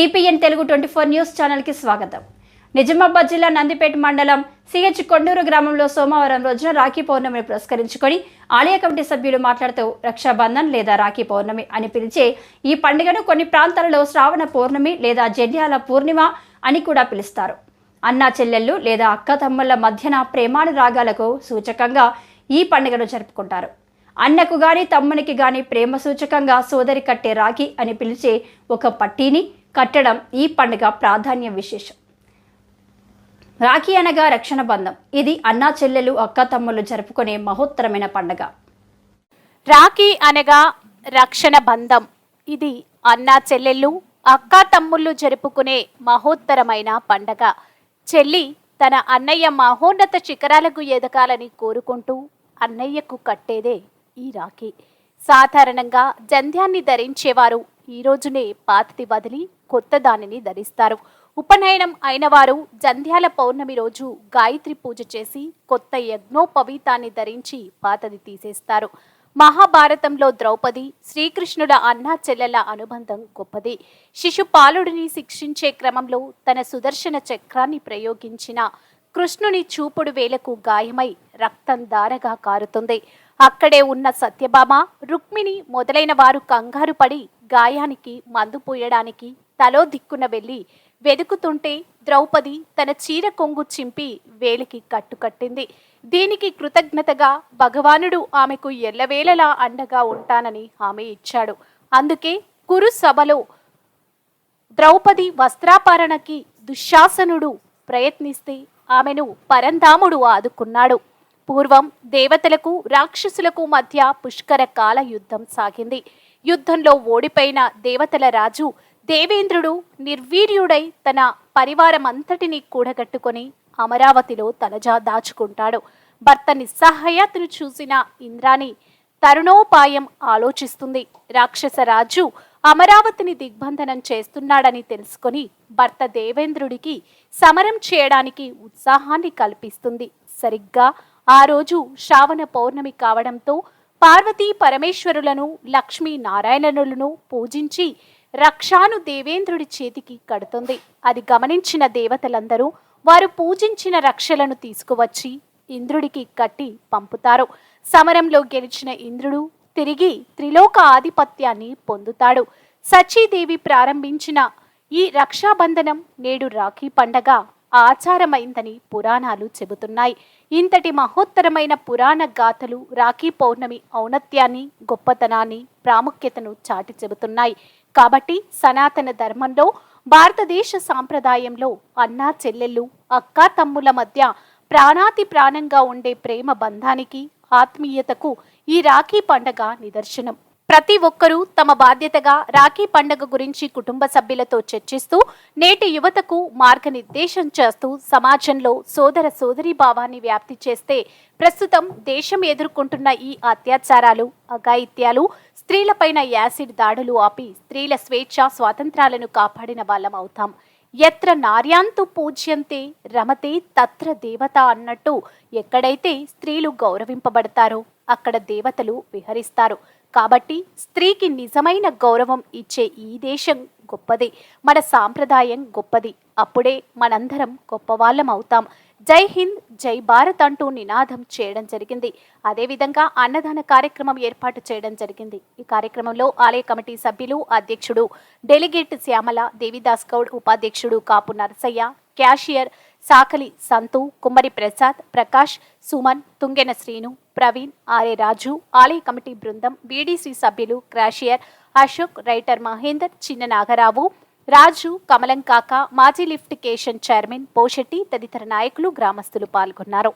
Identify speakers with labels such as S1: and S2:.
S1: TPN Telugu twenty four news ఛానల్కి స్వాగతం. నిజామాబాద్ జిల్లా నందిపేట మండలం సిహెచ్ కొండూరు గ్రామంలో సోమవారం రోజున రాఖీ పౌర్ణమిని పురస్కరించుకొని ఆలయ కమిటీ సభ్యులు మాట్లాడుతూ రక్షాబంధన్ లేదా రాఖీ పౌర్ణమి అని పిలిచే ఈ పండుగను కొన్ని ప్రాంతాలలో శ్రావణ పౌర్ణమి లేదా జడ్యాల పూర్ణిమ అని కూడా పిలుస్తారు. అన్నా చెల్లెళ్ళు లేదా అక్క మధ్యన మధ్యన ప్రేమానురాగాలకు సూచకంగా ఈ పండుగను జరుపుకుంటారు. అన్నకు గాని తమ్మునికి గాని ప్రేమ సూచకంగా సోదరి కట్టే రాఖీ అని పిలిచే ఒక పట్టీని కట్టడం ఈ పండుగ ప్రాధాన్య విశేషం. రాఖీ అనగా రక్షణ బంధం. ఇది అన్నా చెల్లెలు అక్క తమ్ముళ్ళు జరుపుకునే మహోత్తరమైన పండుగ.
S2: రాఖీ అనగా రక్షణ బంధం. ఇది అన్నా చెల్లెళ్ళు అక్క తమ్ముళ్ళు జరుపుకునే మహోత్తరమైన పండగ. చెల్లి తన అన్నయ్య మహోన్నత శిఖరాలకు ఎదగాలని కోరుకుంటూ అన్నయ్యకు కట్టేదే ఈ రాఖీ. సాధారణంగా జంధ్యాన్ని ధరించేవారు ఈ రోజునే పాతది వదిలి కొత్త దానిని ధరిస్తారు. ఉపనయనం అయిన వారు జంధ్యాల పౌర్ణమి రోజు గాయత్రి పూజ చేసి కొత్త యజ్ఞోపవీతాన్ని ధరించి పాతది తీసేస్తారు. మహాభారతంలో ద్రౌపది శ్రీకృష్ణుల అన్నా చెల్లెల అనుబంధం గొప్పది. శిశుపాలుడిని శిక్షించే క్రమంలో తన సుదర్శన చక్రాన్ని ప్రయోగించిన కృష్ణుని చూపుడు వేలకు గాయమై రక్తం దారగా కారుతుంది. అక్కడే ఉన్న సత్యభామ రుక్మిణి మొదలైన వారు కంగారు పడి గాయానికి మందు పోయడానికి తలో దిక్కున వెళ్ళి వెదుకుతుంటే ద్రౌపది తన చీర కొంగు చింపి వేలికి కట్టుకట్టింది. దీనికి కృతజ్ఞతగా భగవానుడు ఆమెకు ఎల్లవేళలా అండగా ఉంటానని హామీ ఇచ్చాడు. అందుకే కురు సభలో ద్రౌపది వస్త్రాపరణకి దుశ్శాసనుడు ప్రయత్నిస్తే ఆమెను పరంధాముడు ఆదుకున్నాడు. పూర్వం దేవతలకు రాక్షసులకు మధ్య పుష్కర కాల యుద్ధం సాగింది. యుద్ధంలో ఓడిపోయిన దేవతల రాజు దేవేంద్రుడు నిర్వీర్యుడై తన పరివారమంతటినీ కూడగట్టుకొని అమరావతిలో తలజా దాచుకుంటాడు. భర్త నిస్సహాయతను చూసిన ఇంద్రాణి తరుణోపాయం ఆలోచిస్తుంది. రాక్షస రాజు అమరావతిని దిగ్బంధనం చేస్తున్నాడని తెలుసుకొని భర్త దేవేంద్రుడికి సమరం చేయడానికి ఉత్సాహాన్ని కల్పిస్తుంది. సరిగ్గా ఆ రోజు శ్రావణ పౌర్ణమి కావడంతో పార్వతీ పరమేశ్వరులను లక్ష్మీ నారాయణనులను పూజించి రక్షాను దేవేంద్రుడి చేతికి కడుతుంది. అది గమనించిన దేవతలందరూ వారు పూజించిన రక్షలను తీసుకువచ్చి ఇంద్రుడికి కట్టి పంపుతారు. సమరంలో గెలిచిన ఇంద్రుడు తిరిగి త్రిలోక ఆధిపత్యాన్ని పొందుతాడు. సచీదేవి ప్రారంభించిన ఈ రక్షాబంధనం నేడు రాఖీ పండగ ఆచారమైందని పురాణాలు చెబుతున్నాయి. ఇంతటి మహోత్తరమైన పురాణ గాథలు రాఖీ పౌర్ణమి ఔన్నత్యాన్ని గొప్పతనాన్ని ప్రాముఖ్యతను చాటి చెబుతున్నాయి. కాబట్టి సనాతన ధర్మంలో భారతదేశ సాంప్రదాయంలో అన్నా చెల్లెళ్ళు అక్కా తమ్ముల మధ్య ప్రాణాతి ప్రాణంగా ఉండే ప్రేమ బంధానికి ఆత్మీయతకు ఈ రాఖీ పండగ నిదర్శనం. ప్రతి ఒక్కరూ తమ బాధ్యతగా రాఖీ పండగ గురించి కుటుంబ సభ్యులతో చర్చిస్తూ నేటి యువతకు మార్గనిర్దేశం చేస్తూ సమాజంలో సోదర సోదరీ భావాన్ని వ్యాప్తి చేస్తే ప్రస్తుతం దేశం ఎదుర్కొంటున్న ఈ అత్యాచారాలు అఘాయిత్యాలు స్త్రీలపైన యాసిడ్ దాడులు ఆపి స్త్రీల స్వేచ్ఛ స్వాతంత్రాలను కాపాడిన వాళ్ళం అవుతాం. ఎత్ర నార్యాంతు పూజ్యంతే రమతే తత్ర దేవత అన్నట్టు ఎక్కడైతే స్త్రీలు గౌరవింపబడతారో అక్కడ దేవతలు విహరిస్తారు. కాబట్టి స్త్రీకి నిజమైన గౌరవం ఇచ్చే ఈ దేశం గొప్పది. మన సాంప్రదాయం గొప్పది. అప్పుడే మనందరం గొప్పవాళ్ళం అవుతాం. జై హింద్ జై భారత్ అంటూ నినాదం చేయడం జరిగింది. అదేవిధంగా అన్నదాన కార్యక్రమం ఏర్పాటు చేయడం జరిగింది. ఈ కార్యక్రమంలో ఆలయ కమిటీ సభ్యులు అధ్యక్షుడు డెలిగేట్ శ్యామల దేవిదాస్ గౌడ్ ఉపాధ్యక్షుడు కాపు నరసయ్య క్యాషియర్ సాకలి సంతు కుమ్మరి ప్రసాద్ ప్రకాష్ సుమన్ తుంగెన శ్రీను ప్రవీణ్ ఆర్ఏ రాజు ఆలయ కమిటీ బృందం బీడీసీ సభ్యులు క్రాషియర్ అశోక్ రైటర్ మహేందర్ చిన్న నాగరావు రాజు కమలం కాక మాజీ లిఫ్ట్ కేషన్ చైర్మన్ పోషెట్టి తదితర నాయకులు గ్రామస్తులు పాల్గొన్నారు.